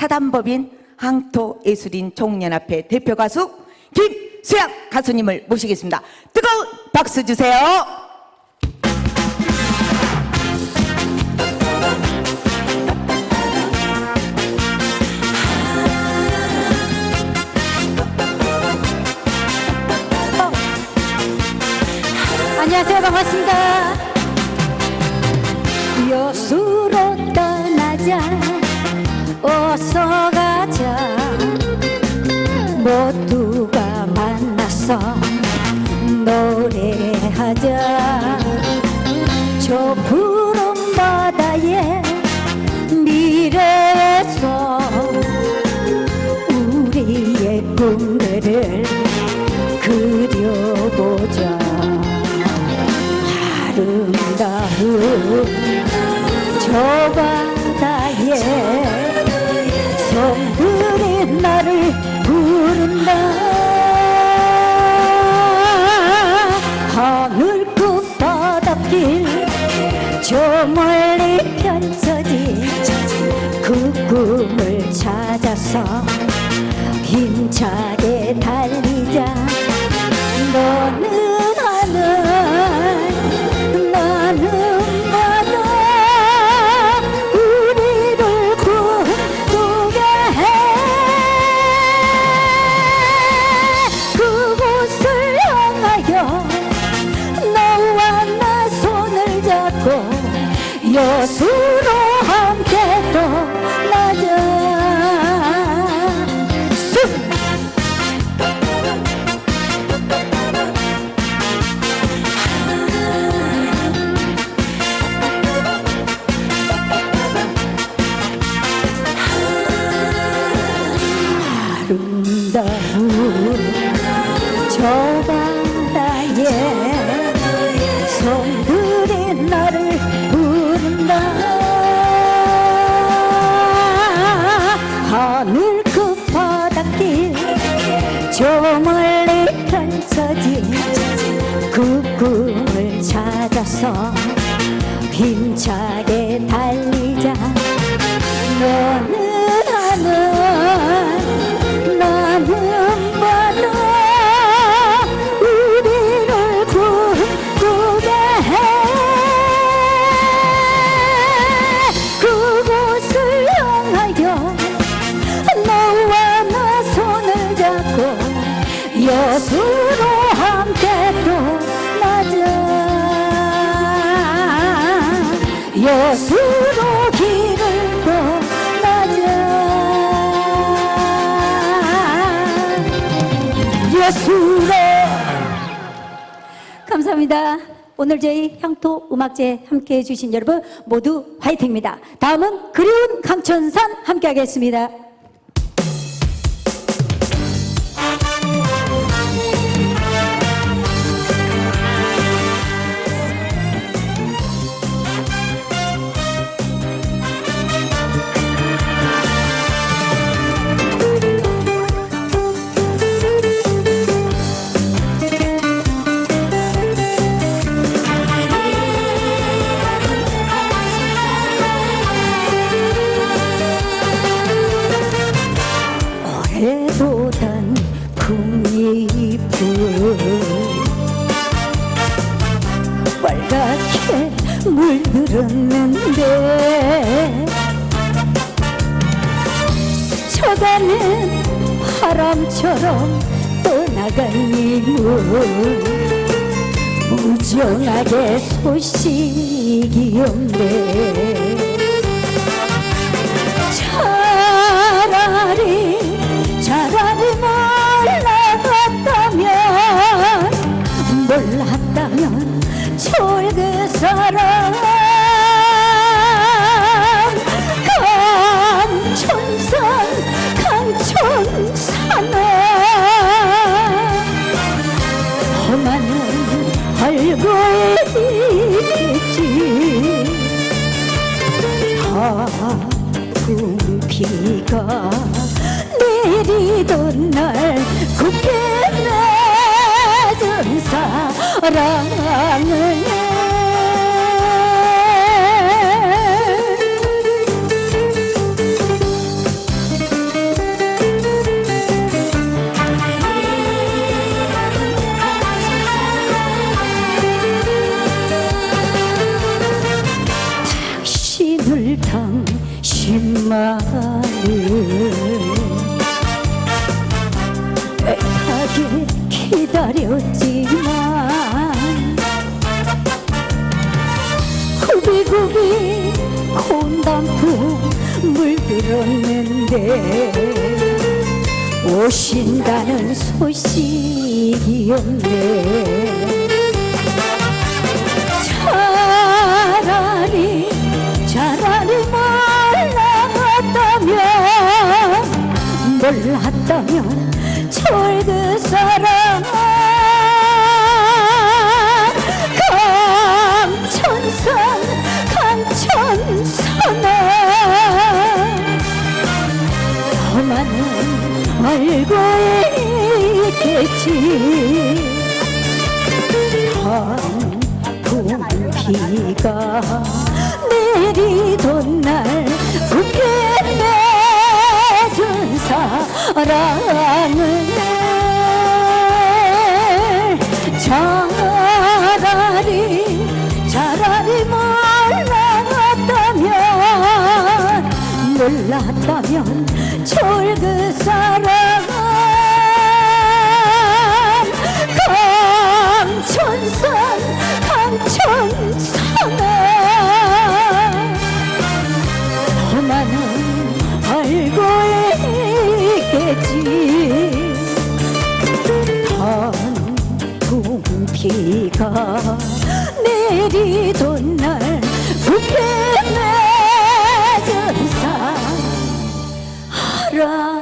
사단법인 항토예술인 종연합회 대표 가수 김수양 가수님을 모시겠습니다. 뜨거운 박수 주세요. 안녕하세요. 반갑습니다. 여수로 떠나자. 어서 가자. 모두가 만나서 노래하자. 저 푸른 바다에 미래에서 우리의 꿈들을 그려보자. 아름다운 저 바다에 찾아서 힘차게 달 아름다운 저 바다에 송들이 나를 부른다. 하늘 끝바닷길 저 멀리 펼쳐진 그 꿈을 찾아서 힘차 여수로 길을 떠나자 여수로 감사합니다. 오늘 저희 향토 음악제 함께 해주신 여러분 모두 화이팅입니다. 다음은 그리운 강천산 함께 하겠습니다. 잎을 빨갛게 물들었는데 스쳐가는 바람처럼 떠나간 이물 무정하게 소식이 없네 아픈 비가 내리던 날 굳게 맺은 사랑을 애타게 기다렸지만 굽이굽이 콘담프 물들었는데 오신다는 소식이 없네 있겠지 한풍비가 내리던 날 부케 맺은 사랑을 차라리 차라리 몰랐다면 몰랐다면 비가 내리던 날 맺은 사랑을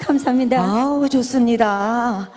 감사합니다. 아우 좋습니다.